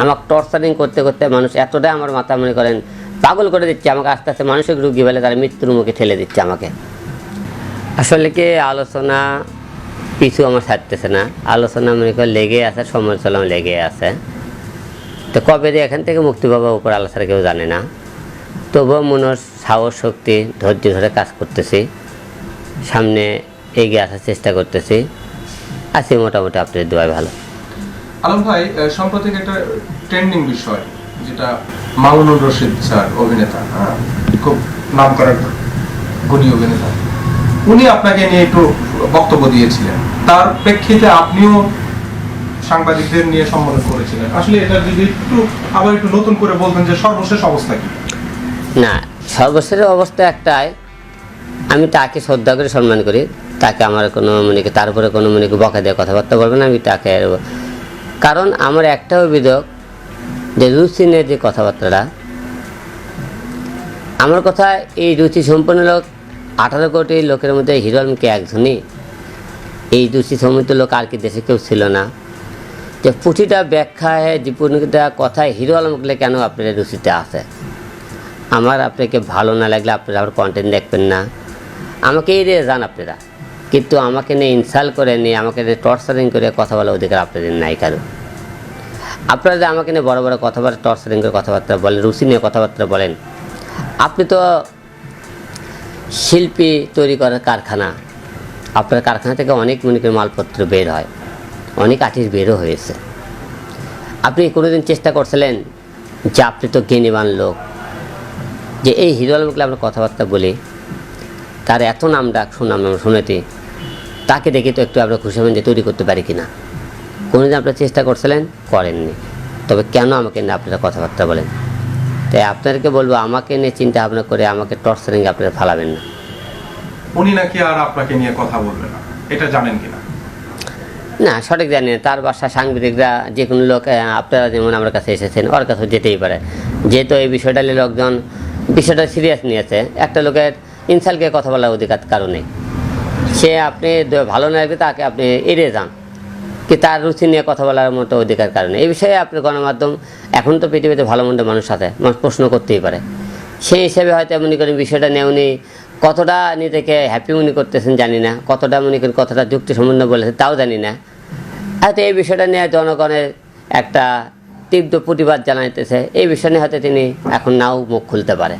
আমাকে টর্চারিং করতে করতে মানুষ এতটাই আমার মাথা মনে করেন পাগল করে দিচ্ছে, আমাকে আস্তে আস্তে মানসিক রুগী বলে তারা মৃত্যুর মুখে ঠেলে দিচ্ছে আমাকে। আসলে কি আলোচনা পিছু আমার ছাড়তেছে না। আলোচনা মনে করে লেগে আছে সমালোচনা লেগে আছে। তো কবে দিয়ে এখান থেকে মুক্তি পাবো উপর আলোচনা কেউ জানে না। তবুও মনের সাহস, শক্তি, ধৈর্য ধরে কাজ করতেছি। সামনে এগিয়ে আসার চেষ্টা করতেছি। আছি মোটামুটি, আপনাদের দোয়াই ভালো। আলম ভাই আহ, সাম্প্রতিক একটা ট্রেন্ডিং বিষয় যেটা মামুনুর রশিদ স্যার অভিনেতা হ্যাঁ খুব নাম করার গুণী অভিনেতা উনি আপনাকে নিয়ে একটু বক্তব্য দিয়েছিলেন। তার প্রেক্ষিতে আপনিও সাংবাদিকদের নিয়ে সম্বোধন করেছিলেন। আসলে এটা যদি একটু আবার একটু নতুন করে বলতেন যে সর্বশেষ অবস্থা কি? না সর্বশেষ অবস্থা একটাই আমি তাকে শ্রদ্ধা করে সম্মান করি তাকে আমার কোনো মানে কি তার উপরে কোনো মানে বকা দিয়ে কথাবার্তা বলবে না আমি তাকে কারণ আমার একটা অভিযোগ যে রুচিনের যে কথাবার্তাটা, আমার কথা এই রুচি সম্পন্ন লোক, আঠারো কোটি লোকের মধ্যে হিরো আলমকে একজনই। এই রুচি সম্পন্ন লোক আর কি দেশে কেউ ছিল না। যে প্রতিটা ব্যাখ্যায় প্রতিটা কথায় হিরো আলমগুলো কেন আপনার রুচিতে আসে? আমার আপনাকে ভালো না লাগলে আপনারা আমার কন্টেন্ট দেখবেন না। আমাকে এই এড়িয়ে যান আপনারা। কিন্তু আমাকে নিয়ে ইনসাল্ট করে নিয়ে, আমাকে নিয়ে টর্চারিং করে কথা বলার অধিকার আপনাদের নাই কারও। আপনারা আমাকে নিয়ে বড় বড় কথাবার্তা টর্চারিং করে কথাবার্তা বলেন, রুচি নিয়ে কথাবার্তা বলেন, আপনি তো শিল্পী তৈরি করার কারখানা। আপনার কারখানা থেকে অনেক মনে করি মালপত্র বের হয়, অনেক আর্টিস্ট বেরও হয়েছে। আপনি কোনোদিন চেষ্টা করছিলেন যে আপনি তো জ্ঞানীবান লোক, যে এই হিরো আলমকে আমরা কথাবার্তা বলি তার এত নাম ডাক শুনলাম আমরা শুনেছি। তাকে দেখে তো একটু আমরা খুশি হবেন যে তৈরি করতে পারি কিনা। কোনোদিন আপনারা চেষ্টা করছিলেন? করেননি। তবে কেন আমাকে নিয়ে আপনারা কথাবার্তা বলেন? তাই আপনাদেরকে বলব আমাকে নিয়ে চিন্তা ভাবনা করে আমাকে টর্চারিং আপনারা ফালাবেন না। উনি নাকি আর আপনাকে নিয়ে কথা বলবে না। এটা জানেন কিনা? না সঠিক জানি না। তার বাসা সাংবাদিকরা যে কোনো লোক আপনারা যেমন আমার কাছে এসেছেন ওর কাছে যেতেই পারে। যেহেতু এই বিষয়টা নিয়ে লোকজন বিষয়টা সিরিয়াস নিয়েছে একটা লোকের ইনসালকে কথা বলার অধিকার কারণে সে আপনি ভালো না লাগবে তাকে আপনি এড়িয়ে যান। কি তার রুচি নিয়ে কথা বলার মতো অধিকার কারণে এই বিষয়ে আপনি গণমাধ্যম এখন তো পৃথিবীতে ভালো মন্দ মানুষ আছে, মানুষ প্রশ্ন করতেই পারে। সেই হিসেবে হয়তো মনে করেন বিষয়টা নিয়ে উনি কতটা নিজেকে হ্যাপি মনে করতেছেন জানি না, কতটা মনে করেন কতটা যুক্তি সম্বন্ধ বলেছেন তাও জানি না। হয়তো এই বিষয়টা নিয়ে জনগণের একটা তীব্র প্রতিবাদ জানাইতেছে। এই বিষয় নিয়ে হয়তো তিনি এখন নাও মুখ খুলতে পারে।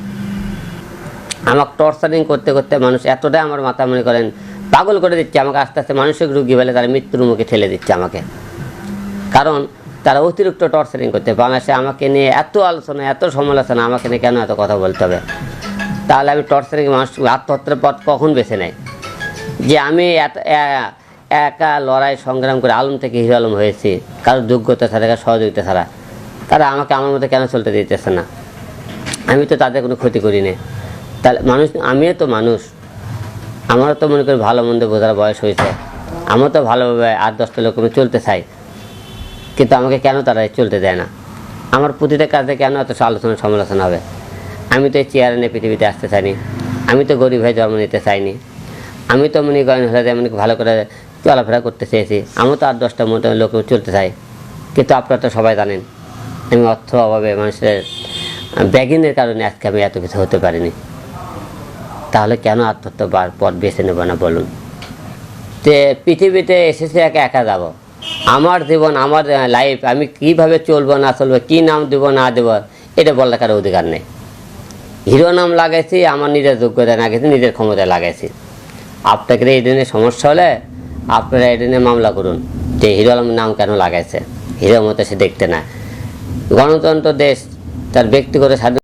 আমাকে টর্চারিং করতে করতে মানুষ এতটাই আমার মাথা মনে করেন, পাগল করে দিচ্ছে, আমাকে আস্তে আস্তে মানসিক রুগী বলে তারা মৃত্যুর মুখে ঠেলে দিচ্ছে আমাকে। কারণ তারা অতিরিক্ত টর্চারিং করতে, বাংলাদেশে আমাকে নিয়ে এত আলোচনা, এত সমালোচনা, আমাকে নিয়ে কেন এত কথা বলতে হবে? তাহলে আমি টর্চারিং মানুষ, আত্মহত্যার পথ কখন বেছে নেয়? যে আমি এত একা লড়াই সংগ্রাম করে আলম থেকে হিরো আলম হয়েছি কারোর যোগ্যতা ছাড়া সহযোগিতা ছাড়া, তারা আমাকে আমার মতো কেন চলতে দিতেছে না? আমি তো তাদের কোনো ক্ষতি করিনি। তাহলে মানুষ, আমিও তো মানুষ। আমারও তো মনে করি ভালো মন্দ বোঝার বয়স হয়েছে। আমিও তো ভালোভাবে আট দশটা লোক আমি চলতে চাই। কিন্তু আমাকে কেন তারা চলতে দেয় না? আমার প্রতিটা কাজে কেন এত আলোচনা সমালোচনা হবে? আমি তো এই চেয়ারে নিয়ে পৃথিবীতে আসতে চাইনি। আমি তো গরিব হয়ে জন্ম নিতে চাইনি। আমি তো মনে করেন হলে মনে ভালো করে চলাফেরা করতে চেয়েছি। আমি তো আট দশটার মতো লোক চলতে চাই। কিন্তু আপনারা তো সবাই জানেন, আমি অর্থ অভাবে মানুষের ব্যাগিনের কারণে আজকে আমি এত কিছু হতে পারিনি। তাহলে কেন আত্মহত্যা পথ বেছে নেব না বলুন? তে পৃথিবীতে এসেছে একা একা যাব। আমার জীবন, আমার লাইফ আমি কীভাবে চলবো, না চলবো, কী নাম দেবো, না দেবো, এটা বলার কারও অধিকার নেই। হিরো নাম লাগাইছি, আমার নিজের যোগ্যতা লাগাইছি, নিজের ক্ষমতায় লাগাইছি। আপনাকে এই দিনের সমস্যা হলে আপনারা এই দিনে মামলা করুন যে হিরো আলমের নাম কেন লাগাইছে। হিরোর মতো সে দেখতে না। গণতন্ত্র দেশ তার ব্যক্তিগত স্বাধীন